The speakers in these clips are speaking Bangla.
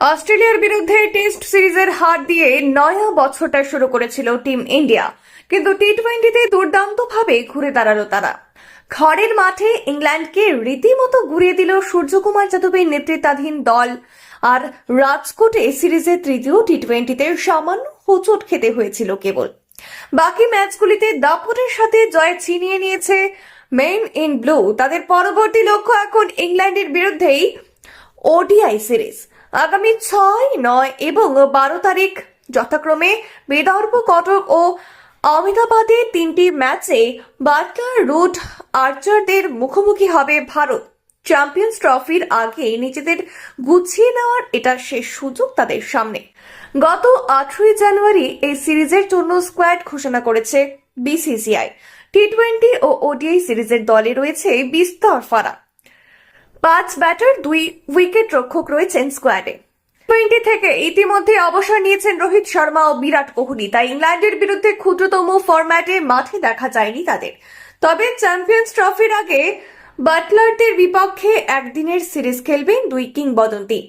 অস্ট্রেলিয়ার বিরুদ্ধে টেস্ট সিরিজের হার দিয়ে নয়া বছরটা শুরু করেছিল টিম ইন্ডিয়া। কিন্তু টি টোয়েন্টিতে দুর্দান্তভাবে ঘুরে দাঁড়াল তারা। খড়ের মাঠে ইংল্যান্ডকে রীতিমতো ঘুরিয়ে দিল সূর্যকুমার যাদবের নেতৃত্বাধীন দল। আর রাজকোটে সিরিজের তৃতীয় টি টোয়েন্টিতে সামান্য হোঁচট খেতে হয়েছিল কেবল। বাকি ম্যাচগুলিতে দাপটের সাথে জয় ছিনিয়ে নিয়েছে মেন ইন ব্লু। তাদের পরবর্তী লক্ষ্য এখন ইংল্যান্ডের বিরুদ্ধেই ওডিআই সিরিজ। আগামী ছয়, নয় এবং বারো তারিখ যথাক্রমে বিদর্ভ, কটক ও আহমেদাবাদে তিনটি ম্যাচে বাটলার রুট আর্চারদের মুখোমুখি হবে ভারত। চ্যাম্পিয়ন্স ট্রফির আগে নিজেদের গুছিয়ে নেওয়ার এটা শেষ সুযোগ তাদের সামনে। গত আঠেরোই জানুয়ারি এই সিরিজের জন্য স্কোয়াড ঘোষণা করেছে বিসিসিআই। টি টোয়েন্টি ও ওডিআই সিরিজের দলে রয়েছে বিস্তর ফারাক। পাঁচ ব্যাটার, দুই উইকেট রক্ষক রয়েছেন স্কোয়াডে। টোয়েন্টি থেকে ইতিমধ্যে অবসর নিয়েছেন রোহিত শর্মা ও বিরাট কোহলি। তাই ইংল্যান্ডের বিরুদ্ধে ক্ষুদ্রতম ফরম্যাটে মাঠে দেখা যায়নি তাদের। তবে চ্যাম্পিয়ন্স ট্রফির আগে বাটলারদের বিপক্ষে একদিনের সিরিজ খেলবেন দুই কিংবদন্তি।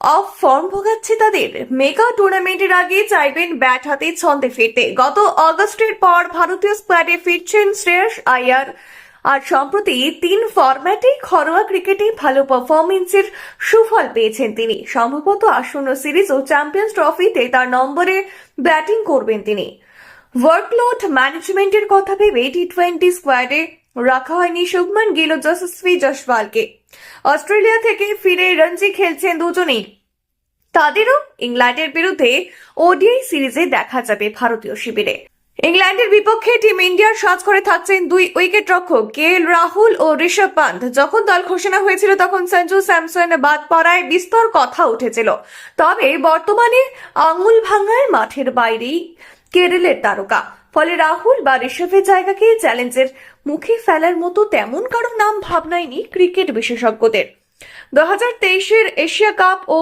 অফ ফর্ম ভোগাচ্ছে তাদের। মেগা টুর্নামেন্টের আগে চাইবেন ব্যাট হাতে ছন্দে ফিরতে। গত অগস্টের পর ভারতীয় স্কোয়াডে ফিরছেন শ্রেয়স আয়ার। আর সম্প্রতি তিন ফরম্যাটে ঘরোয়া ক্রিকেটে ভালো পারফরমেন্সের সুফল পেয়েছেন তিনি। সম্ভবত আসন্ন সিরিজ ও চ্যাম্পিয়ন্স ট্রফিতে তার নম্বরে ব্যাটিং করবেন তিনি। ওয়ার্কলোড ম্যানেজমেন্টের কথা ভেবে টি টোয়েন্টি স্কোয়াডে রাখা হয়নি শুভমান গিল ও যশস্বী জসওয়ালকে অস্ট্রেলিয়া থেকে ফিরে রঞ্জি খেলছেন দুজনেই। তাদেরও ইংল্যান্ডের বিরুদ্ধে ওডিআই সিরিজে দেখা যাবে ভারতীয় শিবিরে। ইংল্যান্ডের বিপক্ষে টিম ইন্ডিয়ার সাজ করে থাকছেন দুই উইকেট রক্ষক কে এল রাহুল ও ঋষভ পান্ত যখন দল ঘোষণা হয়েছিল, তখন সঞ্জু স্যামসন বাদ পড়ায় বিস্তর কথা উঠেছিল। তবে বর্তমানে আঙুল ভাঙায় মাঠের বাইরেই কেরলের তারকা। ফলে রাহুল বা ঋষভের জায়গাকে চ্যালেঞ্জের মুখে ফেলার মতো তেমন কারও নাম ভাবনায়নি ক্রিকেট বিশেষজ্ঞদের। দু হাজার তেইশের এশিয়া কাপ ও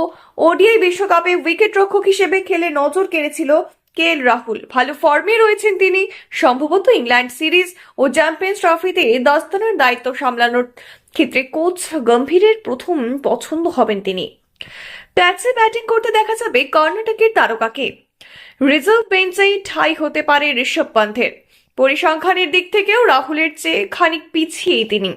ওডিআই বিশ্বকাপে উইকেট রক্ষক হিসেবে খেলে নজর কেড়েছিল কে এল রাহুল। ভালো ফর্মে রয়েছেন তিনি। সম্ভবত ইংল্যান্ড সিরিজ ও চ্যাম্পিয়ন্স ট্রফিতে দস্তানার দায়িত্ব সামলানোর ক্ষেত্রে কোচ গম্ভীরের প্রথম পছন্দ হবেন তিনি। ট্যাক্সে ব্যাটিং করতে দেখা যাবে কর্ণাটকের তারকাকে। রিজার্ভ বেঞ্চেই ঠাই হতে পারে ঋষভ পান্থের। পরিসংখ্যানের দিক থেকেও রাহুলের চেয়ে খানিক পিছিয়েই তিনি।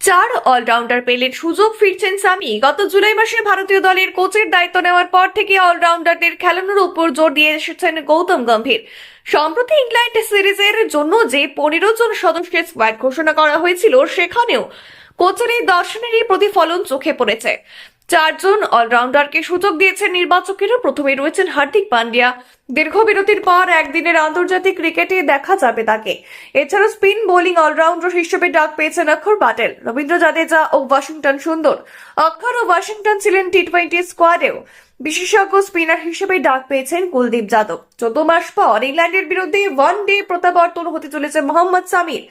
চার অলরাউন্ডার পেলের সুযোগ ফিরছেন সামি। গত জুলাই মাসে ভারতীয় দলের কোচের দায়িত্ব নেওয়ার পর থেকে অলরাউন্ডারদের খেলানোর উপর জোর দিয়ে এসেছেন গৌতম গম্ভীর। সম্প্রতি ইংল্যান্ড সিরিজের জন্য যে পনেরো জন সদস্যের স্কোয়াড ঘোষণা করা হয়েছিল, সেখানেও কোচের এই দর্শনেরই প্রতিফলন চোখে পড়েছে। চারজন অলরাউন্ডারকে সুযোগ দিয়েছেন নির্বাচকেরা। প্রথমে রয়েছেন হার্দিক পান্ডিয়া। দীর্ঘ বিরতির পর একদিনের আন্তর্জাতিক ক্রিকেটে দেখা যাবে তাকে। এছাড়া স্পিন বোলিং অলরাউন্ডার হিসেবে ডাক পেয়েছেন অক্ষর প্যাটেল রবীন্দ্র জাদেজা ও ওয়াশিংটন সুন্দর। অক্ষর ও ওয়াশিংটন ছিলেন টি টোয়েন্টি স্কোয়াডেও। বিশেষজ্ঞ স্পিনার হিসেবে ডাক পেয়েছেন কুলদীপ যাদব। চোদ্দ মাস পর ইংল্যান্ডের বিরুদ্ধে ওয়ান ডে প্রত্যাবর্তন হতে চলেছে মোহাম্মদ সামির।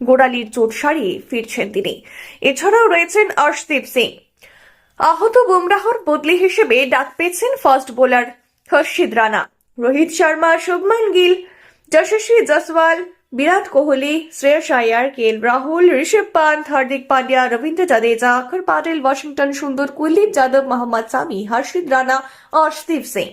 গোড়ালির চোট সারিয়ে ফিরছেন তিনি। এছাড়াও রয়েছেন অর্শদীপ সিং। আহত বুমরাহর বদলি হিসেবে ডাক পেয়েছেন fast bowler Harshit Rana. Rohit Sharma, Shubman Gill, Yashasvi Jaiswal Virat Kohli, Shreyas Iyer, K L Rahul, Rishabh Pant Hardik Pandya, Ravindra Jadeja Axar Patel, Washington সুন্দর, কুলদীপ যাদব, মোহাম্মদ সামি হর্ষিদ রানা, অর্শদীপ সিং।